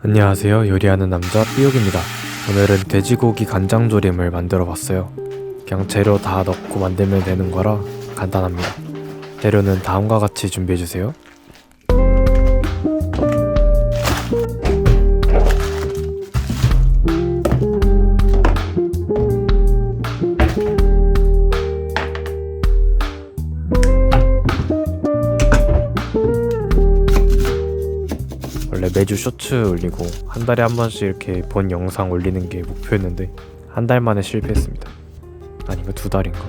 안녕하세요. 요리하는 남자 삐옥입니다. 오늘은 돼지고기 간장조림을 만들어 봤어요. 그냥 재료 다 넣고 만들면 되는 거라 간단합니다. 재료는 다음과 같이 준비해 주세요. 원래 매주 쇼츠 올리고 한 달에 한 번씩 이렇게 본 영상 올리는 게 목표였는데 한 달 만에 실패했습니다. 아닌가 두 달인가?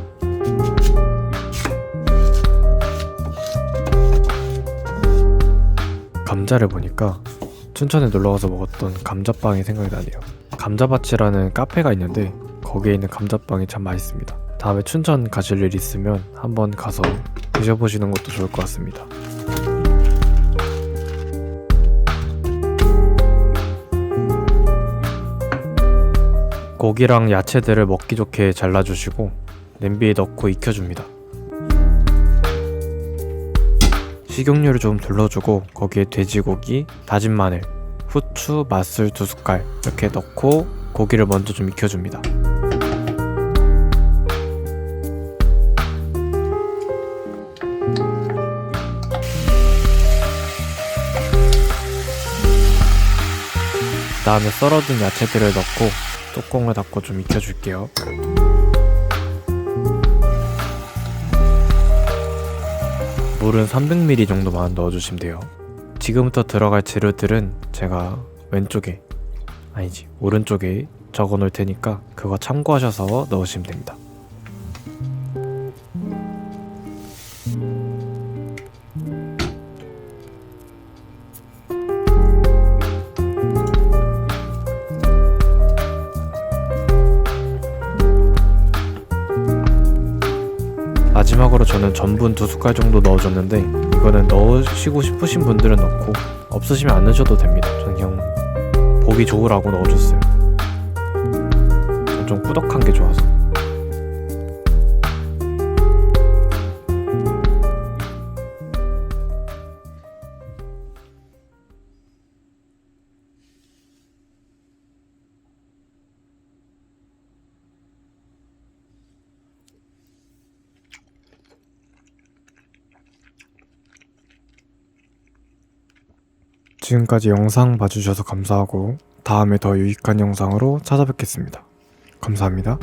감자를 보니까 춘천에 놀러 가서 먹었던 감자빵이 생각이 나네요. 감자밭이라는 카페가 있는데 거기에 있는 감자빵이 참 맛있습니다. 다음에 춘천 가실 일 있으면 한번 가서 드셔보시는 것도 좋을 것 같습니다. 고기랑 야채들을 먹기 좋게 잘라주시고 냄비에 넣고 익혀줍니다. 식용유를 좀 둘러주고 거기에 돼지고기, 다진 마늘, 후추, 맛술 두 숟갈 이렇게 넣고 고기를 먼저 좀 익혀줍니다. 다음에 썰어둔 야채들을 넣고 뚜껑을 닫고 좀 익혀줄게요. 물은 300ml 정도만 넣어주시면 돼요. 지금부터 들어갈 재료들은 제가 왼쪽에 아니지 오른쪽에 적어 놓을 테니까 그거 참고하셔서 넣으시면 됩니다. 마지막으로 저는 전분 두 숟갈 정도 넣어줬는데 이거는 넣으시고 싶으신 분들은 넣고 없으시면 안 넣으셔도 됩니다. 저는 그냥 보기 좋으라고 넣어줬어요. 전좀 꾸덕한 게 좋아서. 지금까지 영상 봐주셔서 감사하고 다음에 더 유익한 영상으로 찾아뵙겠습니다. 감사합니다.